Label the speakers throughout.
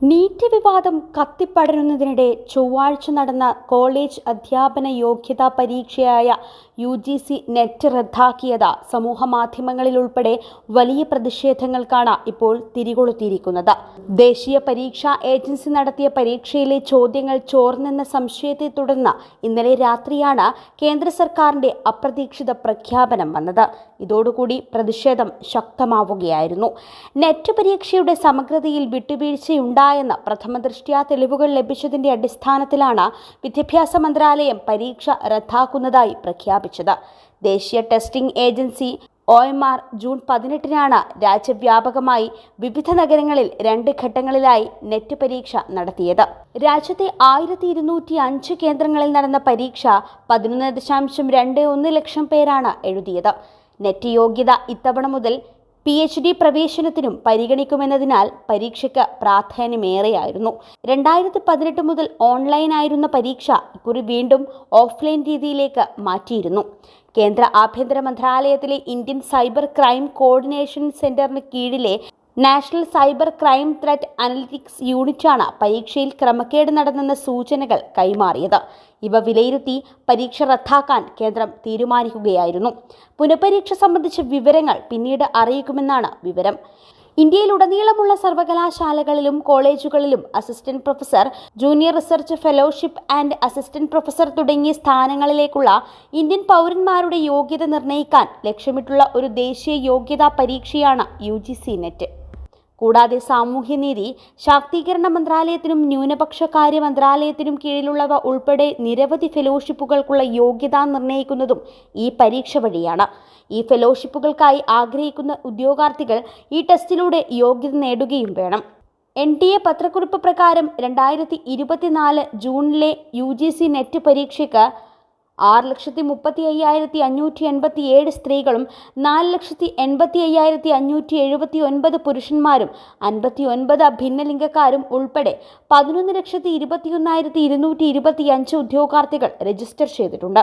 Speaker 1: NEET വിവാദം കത്തിപ്പടരുന്നതിനിടെ ചൊവ്വാഴ്ച നടന്ന കോളേജ് അധ്യാപന യോഗ്യതാ പരീക്ഷയായ യു ജി സി നെറ്റ് റദ്ദാക്കിയത്. സമൂഹമാധ്യമങ്ങളിൽ ഉൾപ്പെടെ വലിയ പ്രതിഷേധങ്ങൾക്കാണ് ഇപ്പോൾ തിരികൊളുത്തിയിരിക്കുന്നത്. ദേശീയ പരീക്ഷാ ഏജൻസി നടത്തിയ പരീക്ഷയിലെ ചോദ്യങ്ങൾ ചോർന്നെന്ന സംശയത്തെ തുടർന്ന് ഇന്നലെ രാത്രിയാണ് കേന്ദ്ര സർക്കാരിന്റെ അപ്രതീക്ഷിത പ്രഖ്യാപനം വന്നത്. ഇതോടുകൂടി പ്രതിഷേധം ശക്തമാവുകയായിരുന്നു. നെറ്റ് പരീക്ഷയുടെ സമഗ്രതയിൽ വിട്ടുവീഴ്ചയുണ്ടായെന്ന് പ്രഥമ ദൃഷ്ട്യാ തെളിവുകൾ ലഭിച്ചതിന്റെ അടിസ്ഥാനത്തിലാണ് വിദ്യാഭ്യാസ മന്ത്രാലയം പരീക്ഷ റദ്ദാക്കുന്നതായി പ്രഖ്യാപിച്ചത്. ദേശീയ testing agency O M R June പതിനെട്ടിനാണ് രാജ്യവ്യാപകമായി വിവിധ നഗരങ്ങളിൽ രണ്ട് ഘട്ടങ്ങളിലായി നെറ്റ് പരീക്ഷ നടത്തിയത്. രാജ്യത്തെ ആയിരത്തി ഇരുന്നൂറ്റി അഞ്ച് കേന്ദ്രങ്ങളിൽ നടന്ന പരീക്ഷ പതിനൊന്ന് ദശാംശം രണ്ട് ഒന്ന് ലക്ഷം പേരാണ് എഴുതിയത്. നെറ്റ് യോഗ്യത ഇത്തവണ മുതൽ പി എച്ച് ഡി പ്രവേശനത്തിനും പരിഗണിക്കുമെന്നതിനാൽ പരീക്ഷയ്ക്ക് പ്രാധാന്യമേറെയായിരുന്നു. രണ്ടായിരത്തി പതിനെട്ട് മുതൽ ഓൺലൈനായിരുന്ന പരീക്ഷ ഇക്കുറി വീണ്ടും ഓഫ്ലൈൻ രീതിയിലേക്ക് മാറ്റിയിരുന്നു. കേന്ദ്ര ആഭ്യന്തര മന്ത്രാലയത്തിലെ ഇന്ത്യൻ സൈബർ ക്രൈം കോർഡിനേഷൻ സെന്ററിന് കീഴിലെ national cyber crime threat analytics യൂണിറ്റാണ് പരീക്ഷയിൽ ക്രമക്കേട് നടന്നെന്ന സൂചനകൾ കൈമാറിയത്. ഇവ വിലയിരുത്തി പരീക്ഷ റദ്ദാക്കാൻ കേന്ദ്രം തീരുമാനിക്കുകയായിരുന്നു. പുനഃപരീക്ഷ സംബന്ധിച്ച വിവരങ്ങൾ പിന്നീട് അറിയിക്കുമെന്നാണ് വിവരം. ഇന്ത്യയിലുടനീളമുള്ള സർവകലാശാലകളിലും കോളേജുകളിലും assistant professor junior research fellowship and assistant professor തുടങ്ങിയ സ്ഥാനങ്ങളിലേക്കുള്ള ഇന്ത്യൻ പൗരന്മാരുടെ യോഗ്യത നിർണയിക്കാൻ ലക്ഷ്യമിട്ടുള്ള ഒരു ദേശീയ യോഗ്യതാ പരീക്ഷയാണ് യു നെറ്റ്. കൂടാതെ സാമൂഹ്യനീതി ശാക്തീകരണ മന്ത്രാലയത്തിനും ന്യൂനപക്ഷ കാര്യ മന്ത്രാലയത്തിനും കീഴിലുള്ളവ ഉൾപ്പെടെ നിരവധി ഫെലോഷിപ്പുകൾക്കുള്ള യോഗ്യത നിർണയിക്കുന്നതും ഈ പരീക്ഷ വഴിയാണ്. ഈ ഫെലോഷിപ്പുകൾക്കായി ആഗ്രഹിക്കുന്ന ഉദ്യോഗാർത്ഥികൾ ഈ ടെസ്റ്റിലൂടെ യോഗ്യത നേടുകയും വേണം. എൻ ടി എ പത്രക്കുറിപ്പ് പ്രകാരം രണ്ടായിരത്തി ഇരുപത്തിനാല് ജൂണിലെ യു ജി സി നെറ്റ് പരീക്ഷയ്ക്ക് ആറ് ലക്ഷത്തി മുപ്പത്തി അയ്യായിരത്തി അഞ്ഞൂറ്റി എൺപത്തി ഏഴ് സ്ത്രീകളും നാല് ലക്ഷത്തി എൺപത്തി അയ്യായിരത്തി അഞ്ഞൂറ്റി എഴുപത്തി ഒൻപത് പുരുഷന്മാരും അൻപത്തി ഒൻപത് ഭിന്നലിംഗക്കാരും ഉൾപ്പെടെ പതിനൊന്ന് ലക്ഷത്തി ഇരുപത്തിയൊന്നായിരത്തി ഇരുന്നൂറ്റി ഇരുപത്തി അഞ്ച് ഉദ്യോഗാർത്ഥികൾ രജിസ്റ്റർ ചെയ്തിട്ടുണ്ട്.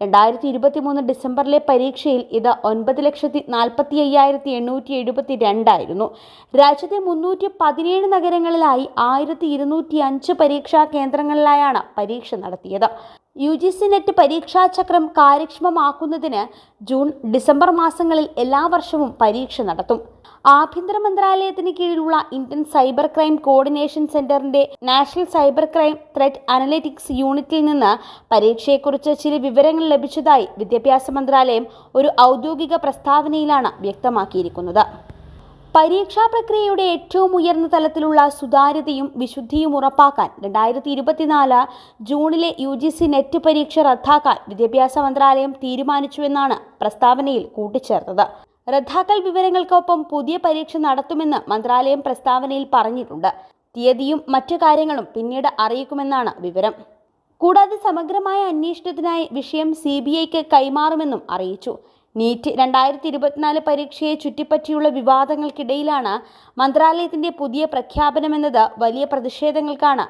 Speaker 1: രണ്ടായിരത്തി ഇരുപത്തി മൂന്ന് ഡിസംബറിലെ പരീക്ഷയിൽ ഇത് ഒൻപത് ലക്ഷത്തി നാൽപ്പത്തി അയ്യായിരത്തി എണ്ണൂറ്റി എഴുപത്തി രണ്ടായിരുന്നു രാജ്യത്തെ മുന്നൂറ്റി പതിനേഴ് നഗരങ്ങളിലായി ആയിരത്തി ഇരുന്നൂറ്റി അഞ്ച് പരീക്ഷാ കേന്ദ്രങ്ങളിലായാണ് പരീക്ഷ നടത്തിയത്. യു ജി സി നെറ്റ് പരീക്ഷാചക്രം കാര്യക്ഷമമാക്കുന്നതിന് ജൂൺ ഡിസംബർ മാസങ്ങളിൽ എല്ലാ വർഷവും പരീക്ഷ നടത്തും. ആഭ്യന്തര മന്ത്രാലയത്തിന് കീഴിലുള്ള ഇന്ത്യൻ സൈബർ ക്രൈം കോർഡിനേഷൻ സെന്ററിന്റെ national cyber crime threat analytics യൂണിറ്റിൽ നിന്ന് പരീക്ഷയെക്കുറിച്ച് ചില വിവരങ്ങൾ ലഭിച്ചതായി വിദ്യാഭ്യാസ മന്ത്രാലയം ഒരു ഔദ്യോഗിക പ്രസ്താവനയിലാണ് വ്യക്തമാക്കിയിരിക്കുന്നത്. പരീക്ഷാ പ്രക്രിയയുടെ ഏറ്റവും ഉയർന്ന തലത്തിലുള്ള സുതാര്യതയും വിശുദ്ധിയും ഉറപ്പാക്കാൻ രണ്ടായിരത്തി ഇരുപത്തിനാല് ജൂണിലെ യു ജി സി നെറ്റ് പരീക്ഷ റദ്ദാക്കാൻ വിദ്യാഭ്യാസ മന്ത്രാലയം തീരുമാനിച്ചുവെന്നാണ് പ്രസ്താവനയിൽ കൂട്ടിച്ചേർത്തത്. റദ്ദാക്കൽ വിവരങ്ങൾക്കൊപ്പം പുതിയ പരീക്ഷ നടത്തുമെന്ന് മന്ത്രാലയം പ്രസ്താവനയിൽ പറഞ്ഞിട്ടുണ്ട്. തീയതിയും മറ്റു കാര്യങ്ങളും പിന്നീട് അറിയിക്കുമെന്നാണ് വിവരം. കൂടാതെ സമഗ്രമായ അന്വേഷണത്തിനായി വിഷയം സി ബി ഐക്ക് കൈമാറുമെന്നും അറിയിച്ചു. നീറ്റ് രണ്ടായിരത്തി ഇരുപത്തിനാല് പരീക്ഷയെ ചുറ്റിപ്പറ്റിയുള്ള വിവാദങ്ങൾക്കിടയിലാണ് മന്ത്രാലയത്തിന്റെ പുതിയ പ്രഖ്യാപനമെന്നത് വലിയ പ്രതിഷേധങ്ങൾക്കാണ്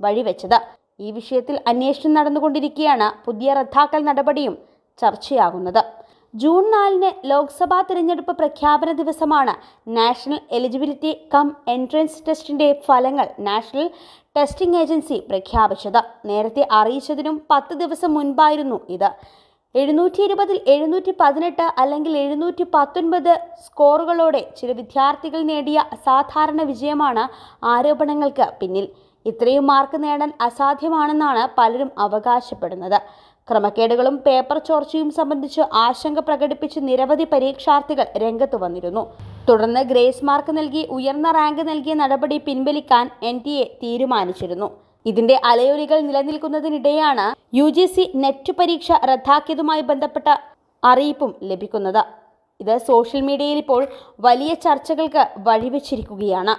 Speaker 1: വഴിവെച്ചത്. ഈ വിഷയത്തിൽ അന്വേഷണം നടന്നുകൊണ്ടിരിക്കെയാണ് പുതിയ റദ്ദാക്കൽ നടപടിയും ചർച്ചയാകുന്നത്. ജൂൺ നാലിന് ലോക്സഭാ തിരഞ്ഞെടുപ്പ് പ്രഖ്യാപന ദിവസമാണ് നാഷണൽ എലിജിബിലിറ്റി കം എൻട്രൻസ് ടെസ്റ്റിന്റെ ഫലങ്ങൾ നാഷണൽ ടെസ്റ്റിംഗ് ഏജൻസി പ്രഖ്യാപിച്ചത്. നേരത്തെ അറിയിച്ചതിനും പത്ത് ദിവസം മുൻപായിരുന്നു ഇത്. എഴുന്നൂറ്റി ഇരുപതിൽ എഴുന്നൂറ്റി പതിനെട്ട് അല്ലെങ്കിൽ എഴുന്നൂറ്റി പത്തൊൻപത് സ്കോറുകളോടെ ചില വിദ്യാർത്ഥികൾ നേടിയ അസാധാരണ വിജയമാണ് ആരോപണങ്ങൾക്ക് പിന്നിൽ. ഇത്രയും മാർക്ക് നേടാൻ അസാധ്യമാണെന്നാണ് പലരും അവകാശപ്പെടുന്നത്. ക്രമക്കേടുകളും പേപ്പർ ചോർച്ചയും സംബന്ധിച്ച് ആശങ്ക പ്രകടിപ്പിച്ച് നിരവധി പരീക്ഷാർത്ഥികൾ രംഗത്ത് വന്നിരുന്നു. തുടർന്ന് ഗ്രേസ് മാർക്ക് നൽകി ഉയർന്ന റാങ്ക് നൽകിയ നടപടി പിൻവലിക്കാൻ എൻ തീരുമാനിച്ചിരുന്നു. ഇതിന്റെ അലയൊലികൾ നിലനിൽക്കുന്നതിനിടെയാണ് യു ജി സി നെറ്റ് പരീക്ഷ റദ്ദാക്കിയതുമായി ബന്ധപ്പെട്ട അറിയിപ്പും ലഭിക്കുന്നത്. ഇത് സോഷ്യൽ മീഡിയയിൽ ഇപ്പോൾ വലിയ ചർച്ചകൾക്ക് വഴിവെച്ചിരിക്കുകയാണ്.